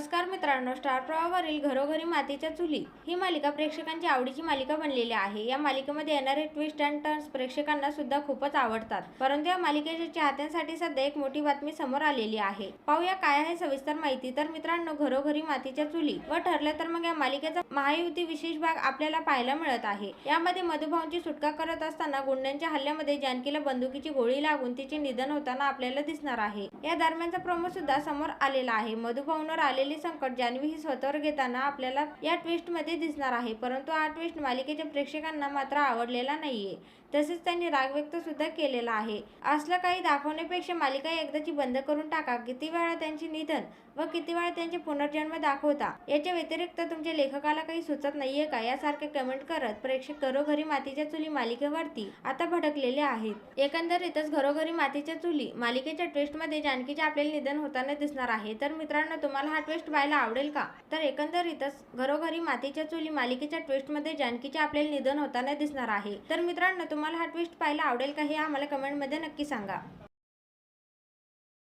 नमस्कार मित्रांनो स्टार प्रवाहावरील घरोघरी मातीच्या चुली ही मालिका प्रेक्षकांची आवडीची मालिका बनलेली आहे. या मालिकेमध्ये येणारे ट्विस्ट अँड टर्न्स प्रेक्षकांना सुद्धा खूपच आवडतात. परंतु या मालिकेच्या चाहत्यांसाठी सध्या एक मोठी बातमी समोर आलेली आहे. पाहूया काय आहे सविस्तर माहिती. तर मित्रांनो घरोघरी मातीच्या चुली व ठरलं तर मग या मालिकेचा महायुती विशेष भाग आपल्याला पाहायला मिळत आहे. यामध्ये मधुभाऊंची सुटका करत असताना गुंड्यांच्या हल्ल्यामध्ये जानकीला बंदुकीची गोळी लागून तिचे निधन होताना आपल्याला दिसणार आहे. या दरम्यानचा प्रोमो सुद्धा समोर आलेला आहे. मधुभाऊंवर आलेले संकट जान्हवी ही स्वतःवर घेताना आपल्याला या ट्विस्टमध्ये दिसणार आहे. परंतु हा ट्विस्ट मालिकेच्या प्रेक्षकांना मात्र आवडलेला नाहीये. तसेच त्यांनी राग व्यक्त सुद्धा केलेला आहे. असलं काही दाखवण्यापेक्षा मालिका एकदाची बंद करून टाका. किती वेळा त्यांचे निधन व किती वेळा त्यांचे पुनर्जन्म दाखवता याच्या व्यतिरिक्त तुमच्या लेखकाला काही सुचत नाहीये का? यासारखे कमेंट करत प्रेक्षक घरोघरी मातीच्या चुली मालिकेवरती आता भडकलेले आहेत. एकंदरीतच घरोघरी मातीच्या चुली मालिकेच्या ट्विस्टमध्ये जानकीचे आपल्याला निधन होताना दिसणार आहे. तर मित्रांनो तुम्हाला हा ट्विस्ट पाहायला आवडेल का? तर एकंदरीतच घरोघरी मातीच्या चुली मालिकेच्या ट्विस्टमध्ये जानकीचे आपल्याला निधन होताना दिसणार आहे. तर मित्रांनो तुम्हाला हा ट्विस्ट पाहायला आवडेल का हे आम्हाला कमेंटमध्ये नक्की सांगा.